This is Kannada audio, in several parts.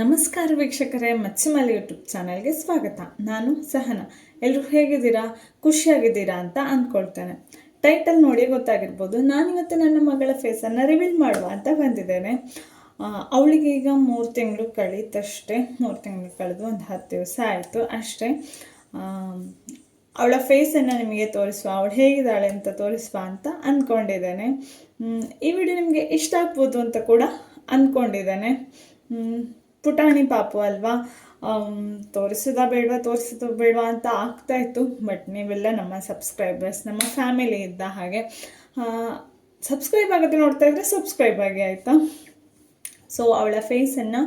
ನಮಸ್ಕಾರ ವೀಕ್ಷಕರೇ, ಮಚ್ಚಿಮಲೆ ಯೂಟ್ಯೂಬ್ ಚಾನೆಲ್ಗೆ ಸ್ವಾಗತ. ನಾನು ಸಹನ. ಎಲ್ಲರೂ ಹೇಗಿದ್ದೀರಾ? ಖುಷಿಯಾಗಿದ್ದೀರಾ ಅಂತ ಅಂದ್ಕೊಳ್ತೇನೆ. ಟೈಟಲ್ ನೋಡಿ ಗೊತ್ತಾಗಿರ್ಬೋದು. ನಾನಿವತ್ತು ನನ್ನ ಮಗಳ ಫೇಸನ್ನು ರಿವೀಲ್ ಮಾಡುವ ಅಂತ ಬಂದಿದ್ದೇನೆ. ಅವಳಿಗೆ ಈಗ ಮೂರು ತಿಂಗಳು ಕಳೀತಷ್ಟೇ. ಮೂರು ತಿಂಗಳು ಕಳೆದು ಒಂದು ಹತ್ತು ದಿವಸ ಆಯಿತು ಅಷ್ಟೇ. ಅವಳ ಫೇಸನ್ನು ನಿಮಗೆ ತೋರಿಸುವ, ಅವಳು ಹೇಗಿದ್ದಾಳೆ ಅಂತ ತೋರಿಸುವ ಅಂತ ಅಂದ್ಕೊಂಡಿದ್ದೇನೆ. ಈ ವಿಡಿಯೋ ನಿಮಗೆ ಇಷ್ಟ ಆಗ್ಬೋದು ಅಂತ ಕೂಡ ಅಂದ್ಕೊಂಡಿದ್ದೇನೆ. ಪುಟಾಣಿ ಪಾಪು ಅಲ್ವಾ? ತೋರಿಸೋದಾ ಬೇಡವಾ, ತೋರಿಸೋದು ಬೇಡವಾ ಅಂತ ಆಗ್ತಾ ಇತ್ತು. ಬಟ್ ನೀವೆಲ್ಲ ನಮ್ಮ ಸಬ್ಸ್ಕ್ರೈಬರ್ಸ್ ನಮ್ಮ ಫ್ಯಾಮಿಲಿ ಇದ್ದ ಹಾಗೆ ಸಬ್ಸ್ಕ್ರೈಬ್ ಆಗೋದು ನೋಡ್ತಾ ಇದ್ರೆ ಸಬ್ಸ್ಕ್ರೈಬ್ ಆಗಿ, ಆಯಿತಾ? ಸೊ ಅವಳ ಫೇಸನ್ನು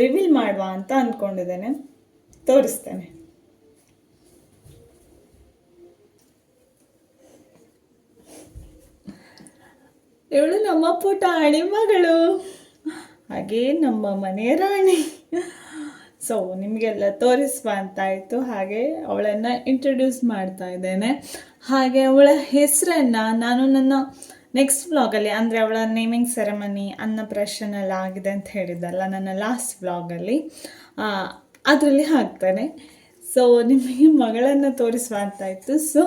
ರಿವೀಲ್ ಮಾಡುವ ಅಂತ ಅಂದ್ಕೊಂಡಿದ್ದೇನೆ ತೋರಿಸ್ತೇನೆ. ಇವಳು ನಮ್ಮ ಪುಟಾಣಿ ಮಗಳು. ಹಾಗೆ ನಮ್ಮ ಮನೆ ರಾಣಿ. ಸೊ ನಿಮಗೆಲ್ಲ ತೋರಿಸುವ ಅಂತ ಆಯಿತು. ಹಾಗೆ ಅವಳನ್ನು ಇಂಟ್ರೊಡ್ಯೂಸ್ ಮಾಡ್ತಾ ಇದ್ದೇನೆ. ಹಾಗೆ ಅವಳ ಹೆಸರನ್ನು ನಾನು ನನ್ನ ನೆಕ್ಸ್ಟ್ ವ್ಲಾಗಲ್ಲಿ ಅಂದರೆ ಅವಳ ನೇಮಿಂಗ್ ಸೆರೆಮನಿ ಅನ್ನಪ್ರಾಶನ ಎಲ್ಲ ಆಗಿದೆ ಅಂತ ಹೇಳಿದ್ದಲ್ಲ, ನನ್ನ ಲಾಸ್ಟ್ ವ್ಲಾಗಲ್ಲಿ ಅದರಲ್ಲಿ ಹಾಕ್ತಾನೆ. ಸೊ ನಿಮಗೆ ಮಗಳನ್ನು ತೋರಿಸುವ ಅಂತ ಆಯಿತು. ಸೊ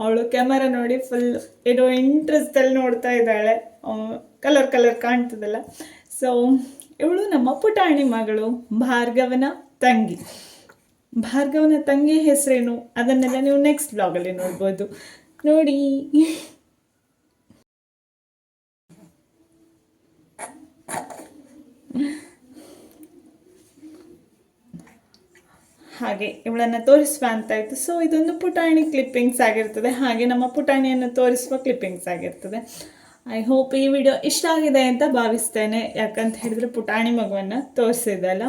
ಅವಳು ಕ್ಯಾಮರಾ ನೋಡಿ ಫುಲ್ ಏನೋ ಇಂಟ್ರೆಸ್ಟಲ್ಲಿ ನೋಡ್ತಾ ಇದ್ದಾಳೆ. Colour colour ಕಾಣ್ತದಲ್ಲ. ಸೊ ಇವಳು ನಮ್ಮ ಪುಟಾಣಿ ಮಗಳು ಭಾರ್ಗವನ ತಂಗಿ. ಭಾರ್ಗವನ ತಂಗಿ ಹೆಸರೇನು? ಅದನ್ನೆಲ್ಲ ನೀವು ನೆಕ್ಸ್ಟ್ ಬ್ಲಾಗಲ್ಲಿ ನೋಡ್ಬೋದು. ನೋಡಿ. ಹಾಗೆ ಇವಳನ್ನು ತೋರಿಸುವ ಅಂತ ಇತ್ತು. ಸೊ ಇದೊಂದು ಪುಟಾಣಿ ಕ್ಲಿಪ್ಪಿಂಗ್ಸ್ ಆಗಿರ್ತದೆ. ಹಾಗೆ ನಮ್ಮ ಪುಟಾಣಿಯನ್ನು ತೋರಿಸುವ ಕ್ಲಿಪ್ಪಿಂಗ್ಸ್ ಆಗಿರ್ತದೆ. ಐ ಹೋಪ್ ಈ ವಿಡಿಯೋ ಇಷ್ಟ ಆಗಿದೆ ಅಂತ ಭಾವಿಸ್ತೇನೆ. ಯಾಕಂತ ಹೇಳಿದ್ರೆ ಪುಟಾಣಿ ಮಗುವನ್ನು ತೋರಿಸಿದಲ್ಲ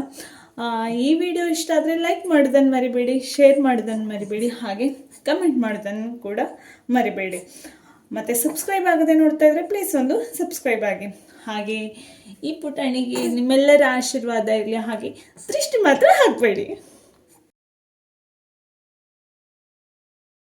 ಈ ವಿಡಿಯೋ ಇಷ್ಟ ಆದರೆ ಲೈಕ್ ಮಾಡೋದನ್ನು ಮರಿಬೇಡಿ ಶೇರ್ ಮಾಡೋದನ್ನು ಮರಿಬೇಡಿ, ಹಾಗೆ ಕಮೆಂಟ್ ಮಾಡೋದನ್ನು ಕೂಡ ಮರಿಬೇಡಿ. ಮತ್ತು ಸಬ್ಸ್ಕ್ರೈಬ್ ಆಗದೆ ನೋಡ್ತಾ ಇದ್ರೆ ಪ್ಲೀಸ್ ಒಂದು ಸಬ್ಸ್ಕ್ರೈಬ್ ಆಗಿ. ಹಾಗೆ ಈ ಪುಟಾಣಿಗೆ ನಿಮ್ಮೆಲ್ಲರ ಆಶೀರ್ವಾದ ಇರಲಿ. ಹಾಗೆ ದೃಷ್ಟಿ ಮಾತ್ರ ಹಾಕಬೇಡಿ.